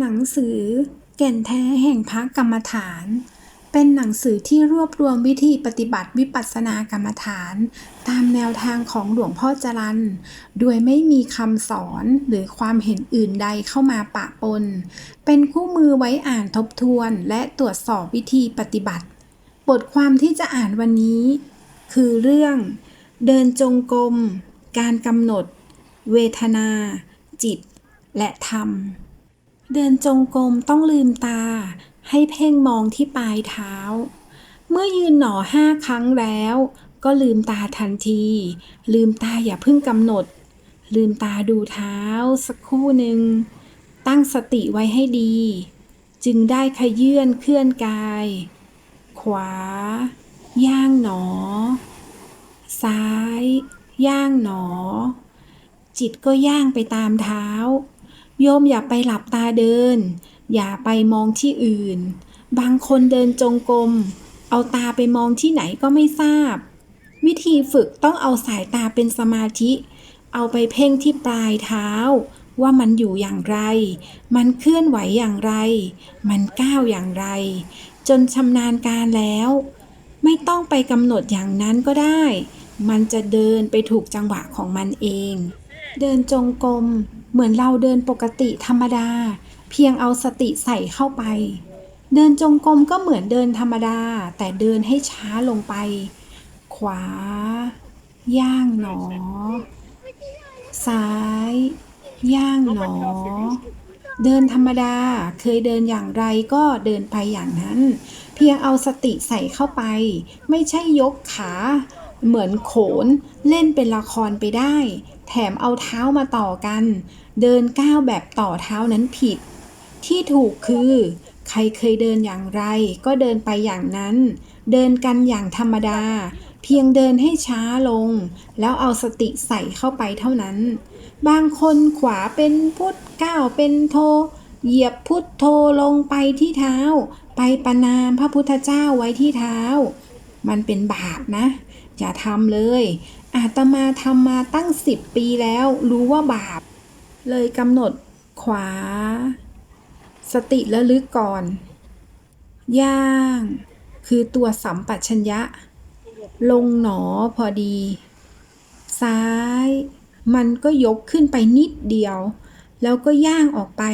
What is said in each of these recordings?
หนังสือ แก่นแท้แห่งพระกรรมฐาน เป็นหนังสือที่รวบรวมวิธีปฏิบัติวิปัสสนากรรมฐาน ตามแนวทางของหลวงพ่อจรันโดยไม่มีคำสอนหรือความเห็นอื่นใดเข้ามาปะปน เป็นคู่มือไว้อ่านทบทวนและตรวจสอบวิธีปฏิบัติ บทความที่จะอ่านวันนี้ คือเรื่อง เดินจงกรม การกำหนด เวทนา จิต และธรรม เดินจงกรมต้องลืมตา ให้เพ่งมองที่ปลายเท้า เมื่อยืนหนอห้าครั้งแล้ว ก็ลืมตาทันที ลืมตาอย่าเพิ่งกำหนด ลืมตาดูเท้า สักครู่หนึ่ง ตั้งสติไว้ให้ดี จึงได้ขยื่นเคลื่อนกาย ขวา ย่างหนอ ซ้าย ย่างหนอ จิตก็ย่างไปตามเท้า โยมอย่าไปหลับตาเดิน อย่าไปมองที่อื่น บางคนเดินจงกรม เอาตาไปมองที่ไหนก็ไม่ทราบ วิธีฝึกต้องเอาสายตาเป็นสมาธิ เอาไปเพ่งที่ปลายเท้า ว่ามันอยู่อย่างไร มันเคลื่อนไหวอย่างไร มันก้าวอย่างไร จนชำนาญการแล้ว ไม่ต้องไปกำหนดอย่างนั้นก็ได้ มันจะเดินไปถูกจังหวะของมันเอง เดินจงกรม เหมือนเราเดินปกติธรรมดา เพียงเอาสติใส่เข้าไป เดินจงกรมก็เหมือนเดินธรรมดา แต่เดินให้ช้าลงไป ขวา ย่างหนอ ซ้าย ย่างหนอ เดินธรรมดาเคยเดินอย่างไรก็เดินไปอย่างนั้น เพียงเอาสติใส่เข้าไป ไม่ใช่ยกขาเหมือนโขนเล่นเป็นละครไปได้ แถมเอาเท้ามาต่อกัน เดินก้าวแบบต่อเท้านั้นผิด ที่ถูกคือ ใครเคยเดินอย่างไร ก็เดินไปอย่างนั้น เดินกันอย่างธรรมดา เพียงเดินให้ช้าลง แล้วเอาสติใส่เข้าไปเท่านั้น บางคนขวาเป็นพุทธก้าวเป็นโท เหยียบพุทโธลงไปที่เท้า ไปประนามพระพุทธเจ้าไว้ที่เท้า มันเป็นบาปนะ อย่าทำเลยอาตมาทำมาตั้งสิบปีแล้วรู้ว่าบาป เลยกำหนดขวา สติระลึกก่อน ย่าง คือตัวสัมปชัญญะ ลงหนอพอดี ซ้าย มันก็ยกขึ้นไปนิดเดียว แล้วก็ย่างออกไป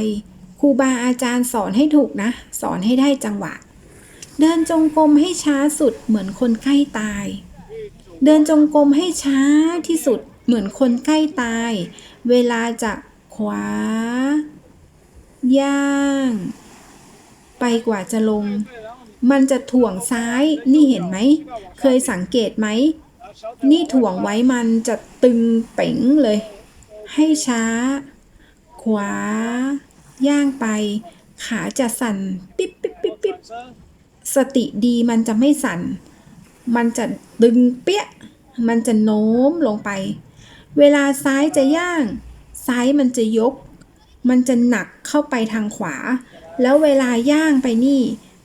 ครูบาอาจารย์สอนให้ถูกนะ สอนให้ได้จังหวะ เดินจงกรมให้ช้าสุดเหมือนคนใกล้ตาย เดินจงกรมให้ช้าที่สุดเหมือนคนใกล้ตาย เวลาจะ ขวา ย่าง ไปกว่าจะลง มันจะถ่วงซ้าย นี่เห็นไหม เคยสังเกตไหม นี่ถ่วงไว้มันจะตึงเป๋งเลย ให้ช้า ขวา ย่างไป ขาจะสั่น ปิ๊บปิ๊บปิ๊บปิ๊บสติดีมันจะไม่สั่น มันจะดึงเปี้ย มันจะโน้มลงไป เวลาซ้ายจะย่าง ซ้ายมันจะยก มันจะหนักเข้าไปทางขวา แล้วเวลาย่างไปนี่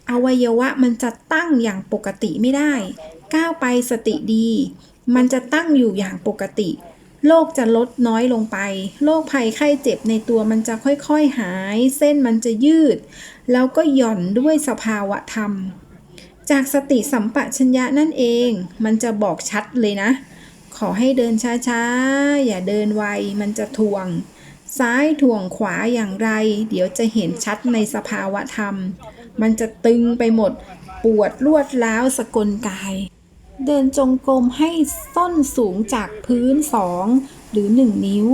อวัยวะมันจะตั้งอย่างปกติไม่ได้ ก้าวไปสติดี มันจะตั้งอยู่อย่างปกติ โรคจะลดน้อยลงไป โรคภัยไข้เจ็บในตัวมันจะค่อยๆหาย เส้นมันจะยืด แล้วก็หย่อนด้วยสภาวะธรรม จากสติสัมปชัญญะนั่นเอง มันจะบอกชัดเลยนะ ขอให้เดินช้าๆ อย่าเดินไว มันจะถ่วง ซ้ายถ่วงขวาอย่างไร เดี๋ยวจะเห็นชัดในสภาวะธรรม มันจะตึงไปหมด ปวดรวดร้าวสกลกาย เดินจงกรมให้ส้นสูงจากพื้นสองหรือหนึ่งนิ้ว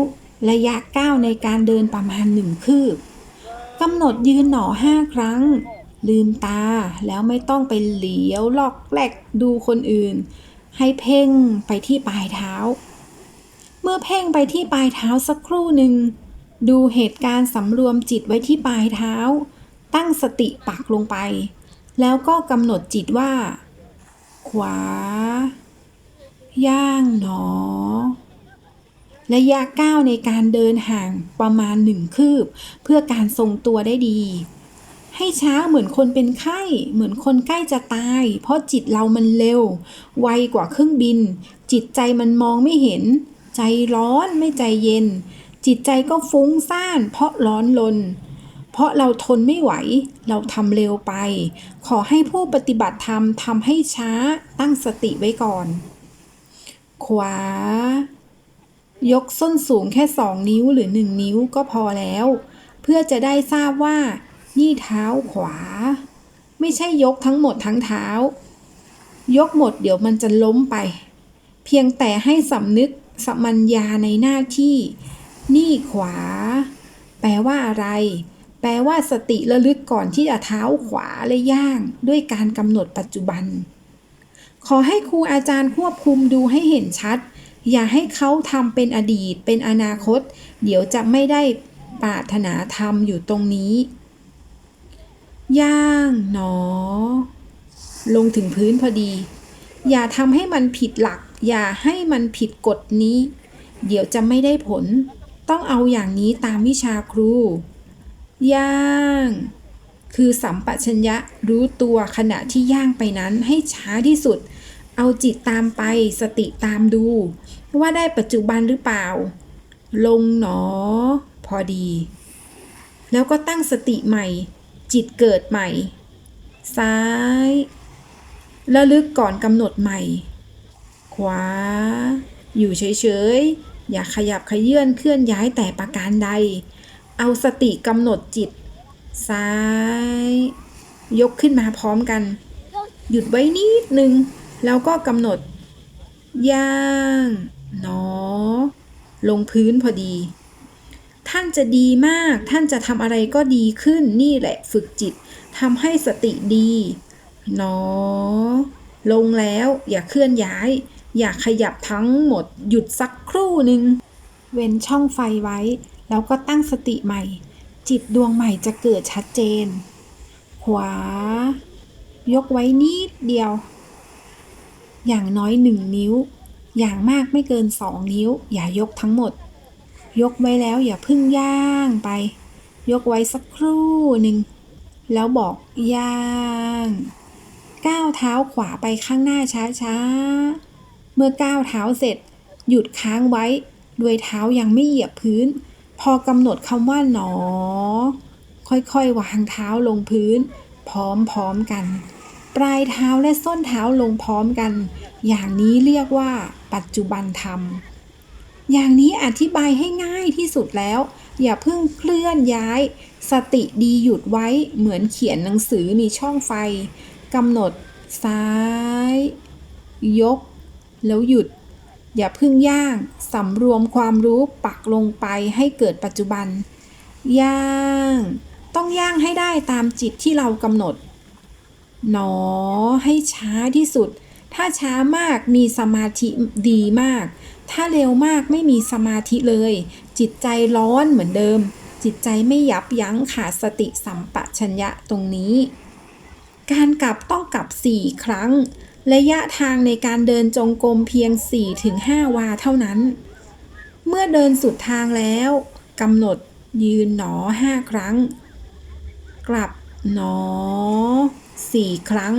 ระยะก้าวในการเดินประมาณหนึ่งคืบกำหนดยืนหนอห้าครั้ง ลืมตาแล้วไม่ต้องไปเหลียวลอกแลกดูคนอื่น ให้เพ่งไปที่ปลายเท้า เมื่อเพ่งไปที่ปลายเท้าสักครู่หนึ่ง ดูเหตุการณ์สำรวมจิตไว้ที่ปลายเท้า ตั้งสติปักลงไป แล้วก็กำหนดจิตว่า ขวา ย่างหนอ ระยะก้าวในการเดินห่างประมาณหนึ่งคืบ เพื่อการทรงตัวได้ดี ให้ช้าเหมือนคนเป็นไข้ เหมือนคนใกล้จะตาย เพราะจิตเรามันเร็ว ไวกว่าเครื่องบิน จิตใจมันมองไม่เห็น ใจร้อนไม่ใจเย็น จิตใจก็ฟุ้งซ่าน เพราะร้อนลน เพราะเราทนไม่ไหว เราทำเร็วไป ขอให้ผู้ปฏิบัติธรรมทำให้ช้าตั้งสติไว้ก่อน ขวา ยกส้นสูงแค่สองนิ้วหรือหนึ่งนิ้วก็พอแล้ว เพื่อจะได้ทราบว่า นี่เท้าขวา ไม่ใช่ยกทั้งหมดทั้งเท้า ยกหมดเดี๋ยวมันจะล้มไป เพียงแต่ให้สำนึกสมัญญาในหน้าที่ นี่ขวา แปลว่าอะไร แปลว่าสติระลึกก่อนที่จะเท้าขวาและย่าง ด้วยการกำหนดปัจจุบัน ขอให้ครูอาจารย์ควบคุมดูให้เห็นชัด อย่าให้เขาทำเป็นอดีต เป็นอนาคต เดี๋ยวจะไม่ได้ปรารถนาธรรมอยู่ตรงนี้ ย่างหนอ ลงถึงพื้นพอดี อย่าทำให้มันผิดหลัก อย่าให้มันผิดกฎนี้ เดี๋ยวจะไม่ได้ผล ต้องเอาอย่างนี้ตามวิชาครู ย่าง คือสัมปชัญญะรู้ตัวขณะที่ย่างไปนั้นให้ช้าที่สุด เอาจิตตามไปสติตามดู ว่าได้ปัจจุบันหรือเปล่า ลงหนอ พอดี แล้วก็ตั้งสติใหม่ จิตเกิดใหม่ ซ้ายระลึกก่อนกำหนดใหม่ ขวา อยู่เฉยๆ อย่าขยับขยื่นเคลื่อนย้ายแต่ประการใด เอาสติกำหนดจิต ซ้าย ยกขึ้นมาพร้อมกัน หยุดไว้นิดนึง แล้วก็กำหนด ย่าง หนอ ลงพื้นพอดี ท่านจะดีมาก ท่านจะทำอะไรก็ดีขึ้นนี่แหละฝึกจิตทำให้สติดีหนอลงแล้วอย่าเคลื่อนย้าย อย่าขยับทั้งหมดหยุดสักครู่หนึ่งเว้นช่องไฟไว้ แล้วก็ตั้งสติใหม่ จิตดวงใหม่จะเกิดชัดเจน ขวา ยกไว้นิดเดียว อย่างน้อยหนึ่งนิ้ว อย่างมากไม่เกินสองนิ้ว อย่ายกทั้งหมด ยกไว้แล้วอย่าพึ่งย่างไป ยกไว้สักครู่หนึ่งแล้วบอกย่าง ก้าวเท้าขวาไปข้างหน้าช้าๆ เมื่อก้าวเท้าเสร็จ หยุดค้างไว้ ด้วยเท้ายังไม่เหยียบพื้น พอกำหนดคำว่าหนอ ค่อยๆ วางเท้าลงพื้น พร้อมๆกัน ปลายเท้าและส้นเท้าลงพร้อมกัน อย่างนี้เรียกว่าปัจจุบันธรรม อย่างนี้อธิบายให้ง่ายที่สุดแล้ว อย่าเพิ่งเคลื่อนย้าย สติดีหยุดไว้เหมือนเขียนหนังสือมีช่องไฟกำหนดซ้าย ยก แล้วหยุด อย่าเพึ่งย่างสำรวมความรู้ปักลงไปให้เกิดปัจจุบัน ย่าง ต้องย่างให้ได้ตามจิตที่เรากำหนด หนอให้ช้าที่สุด ถ้าช้ามากมีสมาธิดีมาก ถ้าเร็วมากไม่มีสมาธิเลย จิตใจร้อนเหมือนเดิม จิตใจไม่ยับยั้งขาดสติสัมปชัญญะตรงนี้ การกลับต้องกลับ 4 ครั้ง ระยะทางในการเดินจงกรมเพียง 4-5 วาเท่านั้น เมื่อเดินสุดทางแล้วกำหนดยืนหนอ 5 ครั้ง กลับหนอ 4 ครั้ง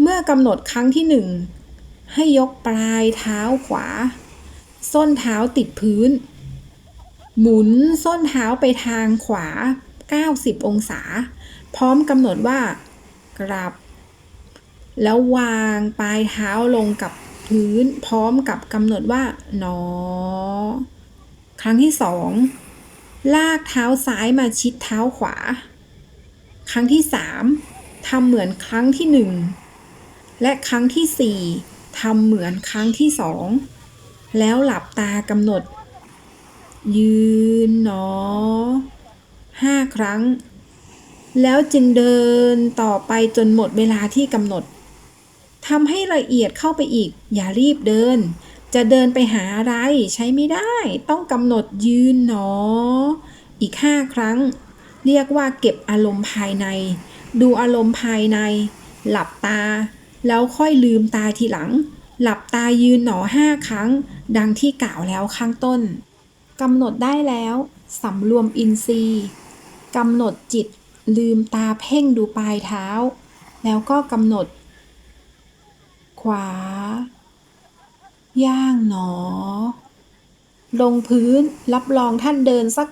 เมื่อกำหนดครั้งที่ 1 ให้ยกปลายเท้าขวา ส้นเท้าติดพื้น หมุนส้นเท้าไปทางขวา 90 องศา พร้อมกำหนดว่ากลับ แล้ววางปลายเท้าลงกับพื้น พร้อมกับกำหนดว่าหนอ ครั้งที่สองลากเท้าซ้ายมาชิดเท้าขวา ครั้งที่สามทำเหมือนครั้งที่หนึ่งและครั้งที่สี่ ทำเหมือนครั้งที่สองแล้วหลับตากำหนด ยืนหนอห้าครั้ง แล้วจึงเดินต่อไปจนหมดเวลาที่กำหนดทำให้ละเอียดเข้าไปอีก อย่ารีบเดิน จะเดินไปหาอะไรใช้ไม่ได้ ต้องกำหนดยืนหนอ อีกห้าครั้ง เรียกว่าเก็บอารมณ์ภายใน ดูอารมณ์ภายใน หลับตา แล้วค่อยลืมตาทีหลัง หลับตายืนหนอห้าครั้ง ดังที่กล่าวแล้วข้างต้นกำหนดได้แล้วสำรวมอินทรีย์กำหนดจิตลืมตาเพ่งดูปลายเท้า แล้วก็กำหนด ขวา ย่างหนอ ลงพื้น รับรองท่านเดินสัก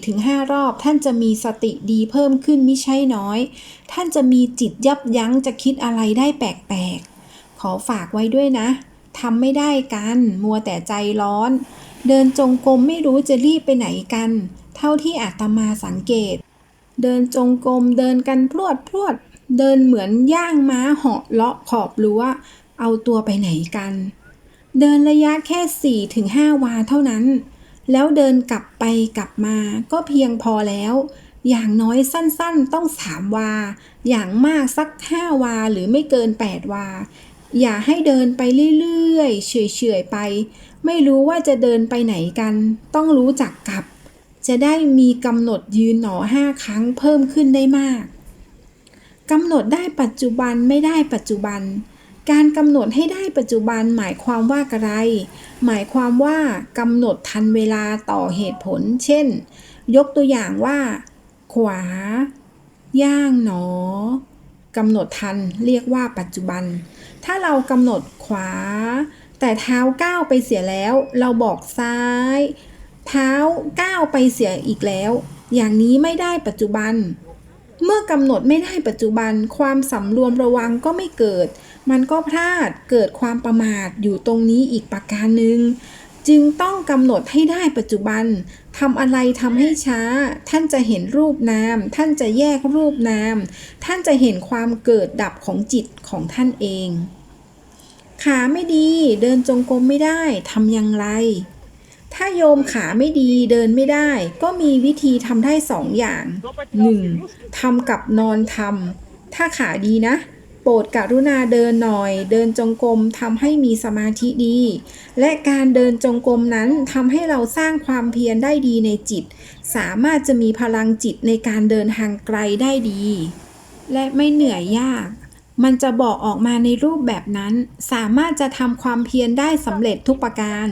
4-5 รอบ ท่านจะมีสติดีเพิ่มขึ้นไม่ใช่น้อย ท่านจะมีจิตยับยั้งจะคิดอะไรได้แปลกๆ ขอฝากไว้ด้วยนะทำไม่ได้กัน มัวแต่ใจร้อน เดินจงกรมไม่รู้จะรีบไปไหนกัน เท่าที่อาตมาสังเกต เดินจงกรมเดินกันพรวดพรวด เดินเหมือนย่างม้าเหาะเลาะขอบรั้วเอาตัวไปไหนกัน เดินระยะแค่ 4-5 วาเท่านั้น แล้วเดินกลับไปกลับมาก็เพียงพอแล้ว อย่างน้อยสั้นๆต้อง 3 วา อย่างมากสัก 5 วาหรือไม่เกิน 8 วา อย่าให้เดินไปเรื่อยๆ เฉยๆไป ไม่รู้ว่าจะเดินไปไหนกัน ต้องรู้จักกลับ จะได้มีกำหนดยืนหนอห้าครั้งเพิ่มขึ้นได้มากกำหนดได้ปัจจุบันไม่ได้ปัจจุบัน การกำหนดให้ได้ปัจจุบันหมายความว่าอะไร หมายความว่ากำหนดทันเวลาต่อเหตุผล เช่น ยกตัวอย่างว่า ขวา ย่างหนอกำหนดทันเรียกว่าปัจจุบัน ถ้าเรากำหนดขวา แต่เท้าก้าวไปเสียแล้ว เราบอกซ้าย เท้าก้าวไปเสียอีกแล้ว อย่างนี้ไม่ได้ปัจจุบัน เมื่อกำหนดไม่ได้ปัจจุบัน ความสำรวมระวังก็ไม่เกิด มันก็พลาดเกิดความประมาทอยู่ตรงนี้อีกประการหนึ่งจึงต้องกำหนดให้ได้ปัจจุบันทำอะไรทำให้ช้า ท่านจะเห็นรูปนาม ท่านจะแยกรูปนาม ท่านจะเห็นความเกิดดับของจิตของท่านเอง ขาไม่ดี เดินจงกรมไม่ได้ทำอย่างไร ถ้าโยมขาไม่ดีเดินไม่ได้ ก็มีวิธีทำได้สองอย่าง 1. ทำกับนอนทำถ้าขาดีนะ โปรดกรุณาเดินหน่อย เดินจงกรมทำให้มีสมาธิดี และการเดินจงกรมนั้นทำให้เราสร้างความเพียรได้ดีในจิต สามารถจะมีพลังจิตในการเดินทางไกลได้ดี และไม่เหนื่อยยาก มันจะบอกออกมาในรูปแบบนั้น สามารถจะทำความเพียรได้สำเร็จทุกประการ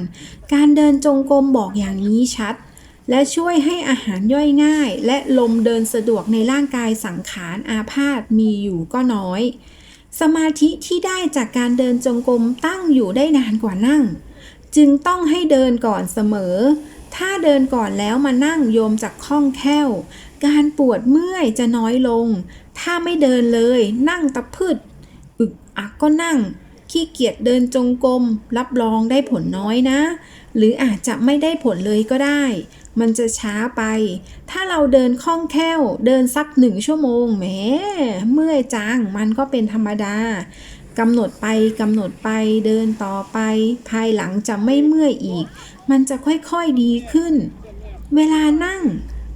การเดินจงกรมบอกอย่างนี้ชัด และช่วยให้อาหารย่อยง่าย และลมเดินสะดวกในร่างกายสังขารอาพาธมีอยู่ก็น้อย สมาธิที่ได้จากการเดินจงกรมตั้งอยู่ได้นานกว่านั่ง จึงต้องให้เดินก่อนเสมอ ถ้าเดินก่อนแล้วมานั่งโยมจากคล่องแคล่ว การปวดเมื่อยจะน้อยลง ถ้าไม่เดินเลยนั่งตะพืดอึกอักก็นั่ง ขี้เกียจเดินจงกรมรับรองได้ผลน้อยนะ หรืออาจจะไม่ได้ผลเลยก็ได้ มันจะช้าไป ถ้าเราเดินคล่องแคล่ว เดินสักหนึ่งชั่วโมงแหมเมื่อยจังมันก็เป็นธรรมดากำหนดไปกำหนดไปเดินต่อไป ภายหลังจะไม่เมื่อยอีก มันจะค่อยๆดีขึ้น เวลานั่ง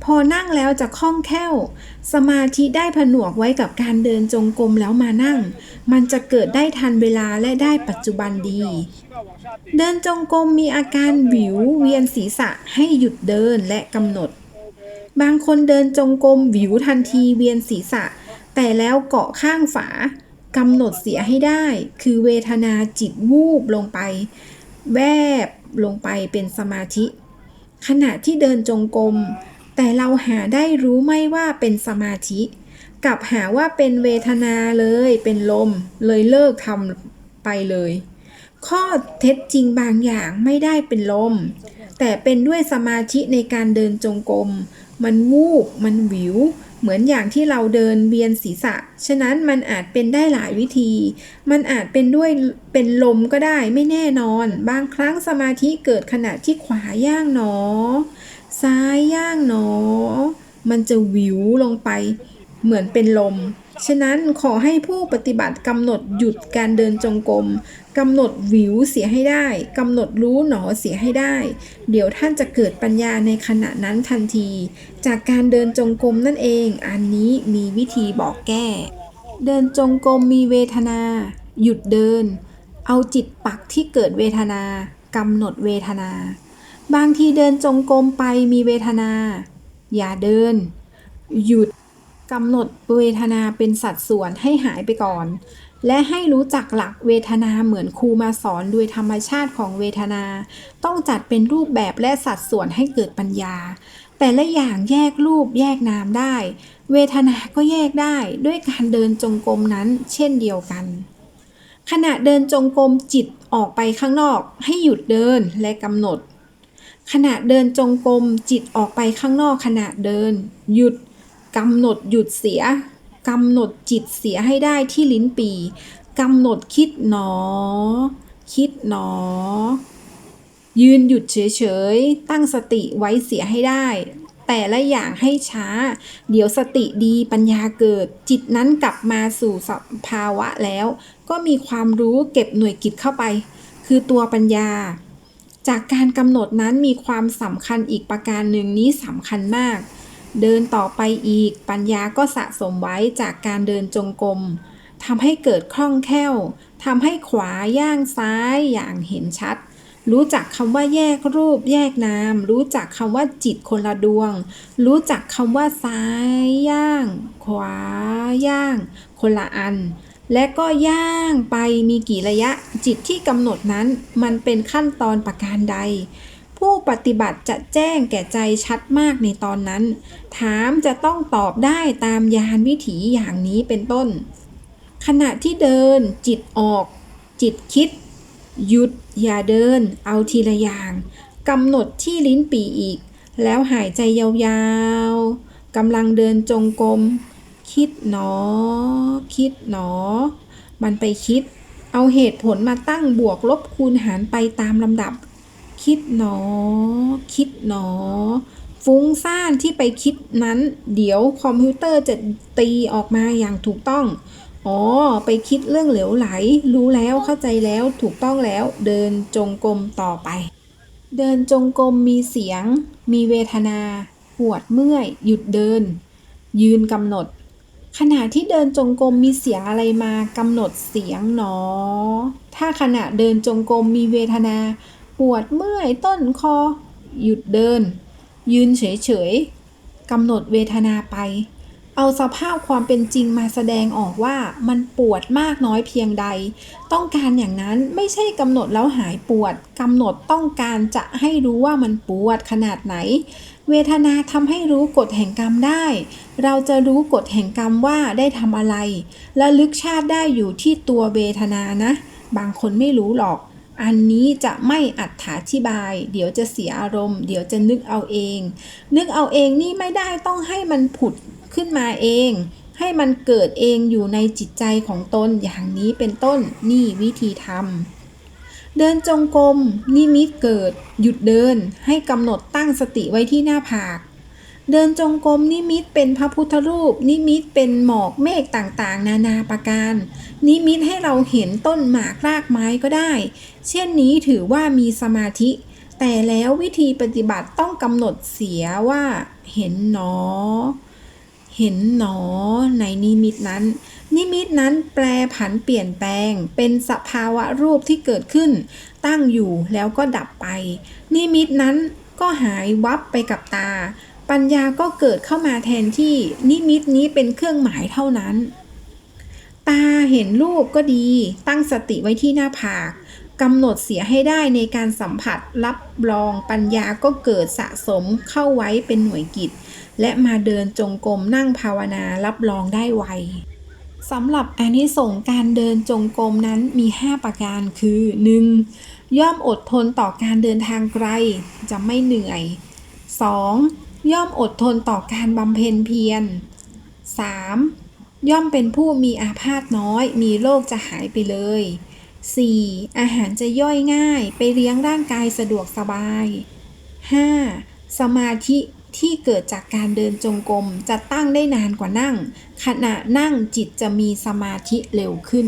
พอนั่งแล้วจะคล่องแคล่ว สมาธิได้ผนวกไว้กับการเดินจงกรมแล้วมานั่ง มันจะเกิดได้ทันเวลาและได้ปัจจุบันดี เดินจงกรมมีอาการวิวเวียนศีรษะให้หยุดเดินและกำหนด บางคนเดินจงกรมวิวทันทีเวียนศีรษะ แต่แล้วเกาะข้างฝากำหนดเสียให้ได้ คือเวทนาจิตวูบลงไป แวบลงไปเป็นสมาธิ ขณะที่เดินจงกรม แต่เราหาได้รู้ไหมว่าเป็นสมาธิกับหาว่าเป็นเวทนาเลยเป็นลมเลยเลิกทำไปเลย ข้อเท็จจริงบางอย่างไม่ได้เป็นลม แต่เป็นด้วยสมาธิในการเดินจงกรมมันวูบมันวิว เหมือนอย่างที่เราเดินเวียนศีรษะ ฉะนั้นมันอาจเป็นได้หลายวิธี มันอาจเป็นด้วยเป็นลมก็ได้ไม่แน่นอน บางครั้งสมาธิเกิดขณะที่ขวาย่างหนอ ซ้ายย่างหนอ มันจะวิวลงไป เหมือนเป็นลม ฉะนั้นขอให้ผู้ปฏิบัติกำหนดหยุดการเดินจงกรมกำหนดวิวเสียให้ได้กำหนดรู้หนอเสียให้ได้ เดี๋ยวท่านจะเกิดปัญญาในขณะนั้นทันที จากการเดินจงกรมนั่นเอง อันนี้มีวิธีบอกแก้ เดินจงกรมมีเวทนา หยุดเดิน เอาจิตปักที่เกิดเวทนากำหนดเวทนา บางทีเดินจงกรมไปมีเวทนา อย่าเดิน หยุดกำหนดเวทนาเป็นสัดส่วนให้หายไปก่อน และให้รู้จักหลักเวทนาเหมือนครูมาสอนโดยธรรมชาติของเวทนา ต้องจัดเป็นรูปแบบและสัดส่วนให้เกิดปัญญา แต่ละอย่างแยกรูปแยกนามได้ เวทนาก็แยกได้ด้วยการเดินจงกรมนั้นเช่นเดียวกัน ขณะเดินจงกรมจิตออกไปข้างนอก ให้หยุดเดินและกำหนด ขณะเดินจงกรมจิตออกไปข้างนอกขณะเดิน หยุดกำหนดหยุดเสียกำหนดจิตเสียให้ได้ที่ลิ้นปีกำหนดคิดหนอ คิดหนอ ยืนหยุดเฉยๆ ตั้งสติไว้เสียให้ได้ แต่ละอย่างให้ช้า เดี๋ยวสติดีปัญญาเกิด จิตนั้นกลับมาสู่สภาวะแล้ว ก็มีความรู้เก็บหน่วยกิจเข้าไป คือตัวปัญญา จากการกำหนดนั้นมีความสำคัญอีกประการหนึ่งนี้สำคัญมาก เดินต่อไปอีกปัญญาก็สะสมไว้จากการเดินจงกรมทำให้เกิดคล่องแคล่วทำให้ขวาย่างซ้ายอย่างเห็นชัด รู้จักคำว่าแยกรูปแยกนาม รู้จักคำว่าจิตคนละดวง รู้จักคำว่าซ้ายย่าง ขวาย่าง คนละอัน และก็ย่างไปมีกี่ระยะจิตที่กำหนดนั้น มันเป็นขั้นตอนประการใด ผู้ปฏิบัติจะแจ้งแก่ใจชัดมากในตอนนั้น ถามจะต้องตอบได้ตามยานวิถีอย่างนี้เป็นต้น ขณะที่เดิน จิตออก จิตคิด หยุด อย่าเดิน เอาทีละอย่างกำหนดที่ลิ้นปีอีก แล้วหายใจยาวๆกำลังเดินจงกรม คิดหนอ คิดหนอ มันไปคิด เอาเหตุผลมาตั้งบวกลบคูณหารไปตามลำดับ คิดหนอ คิดหนอ ฟุ้งซ่านที่ไปคิดนั้น เดี๋ยวคอมพิวเตอร์จะตีออกมาอย่างถูกต้อง อ๋อ ไปคิดเรื่องเหลวไหล รู้แล้วเข้าใจแล้วถูกต้องแล้ว เดินจงกรมต่อไป เดินจงกรมมีเสียง มีเวทนา ปวดเมื่อย หยุดเดิน ยืนกำหนด ขณะที่เดินจงกรมมีเสียงอะไรมากำหนดเสียงหนอ ถ้าขณะเดินจงกรมมีเวทนา ปวดเมื่อยต้นคอ หยุดเดิน ยืนเฉยๆกำหนดเวทนาไป เอาสภาพความเป็นจริงมาแสดงออกว่ามันปวดมากน้อยเพียงใด ต้องการอย่างนั้นไม่ใช่กำหนดแล้วหายปวดกำหนดต้องการจะให้รู้ว่ามันปวดขนาดไหน เวทนาทำให้รู้กฎแห่งกรรมได้ เราจะรู้กฎแห่งกรรมว่าได้ทำอะไร และลึกชาติได้อยู่ที่ตัวเวทนานะ บางคนไม่รู้หรอก อันนี้จะไม่อัดถาธิบาย เดี๋ยวจะเสียอารมณ์ เดี๋ยวจะนึกเอาเอง นึกเอาเองนี่ไม่ได้ต้องให้มันผุดขึ้นมาเอง ให้มันเกิดเองอยู่ในจิตใจของตนอย่างนี้เป็นต้น นี่วิธีทำ เดินจงกรมนิมิตเกิด หยุดเดินให้กำหนดตั้งสติไว้ที่หน้าผาก เดินจงกรมนิมิตเป็นพระพุทธรูป นิมิตเป็นหมอกเมฆต่างๆ นานาประการ นิมิตให้เราเห็นต้นหมากรากไม้ก็ได้ เช่นนี้ถือว่ามีสมาธิ แต่แล้ววิธีปฏิบัติต้องกำหนดเสียว่า เห็นหนอ เห็นหนอในนิมิตนั้น นิมิตนั้นแปลผันเปลี่ยนแปลง เป็นสภาวะรูปที่เกิดขึ้น ตั้งอยู่แล้วก็ดับไป นิมิตนั้นก็หายวับไปกับตา ปัญญาก็เกิดเข้ามาแทนที่นิมิตนี้เป็นเครื่องหมายเท่านั้น ตาเห็นรูปก็ดี ตั้งสติไว้ที่หน้าผากกำหนดเสียให้ได้ในการสัมผัสรับรองปัญญาก็เกิดสะสมเข้าไว้เป็นหน่วยกิจ และมาเดินจงกรมนั่งภาวนารับรองได้ไว สำหรับอานิสงส์การเดินจงกรมนั้นมี 5 ประการคือ 1. ย่อมอดทนต่อการเดินทางไกล จะไม่เหนื่อย 2. ย่อมอดทนต่อการบำเพ็ญเพียร 3. ย่อมเป็นผู้มีอาพาธน้อย มีโรคจะหายไปเลย 4. อาหารจะย่อยง่าย ไปเลี้ยงร่างกายสะดวกสบาย 5. สมาธิ ที่เกิดจากการเดินจงกรมจะตั้งได้นานกว่านั่ง ขณะนั่งจิตจะมีสมาธิเร็วขึ้น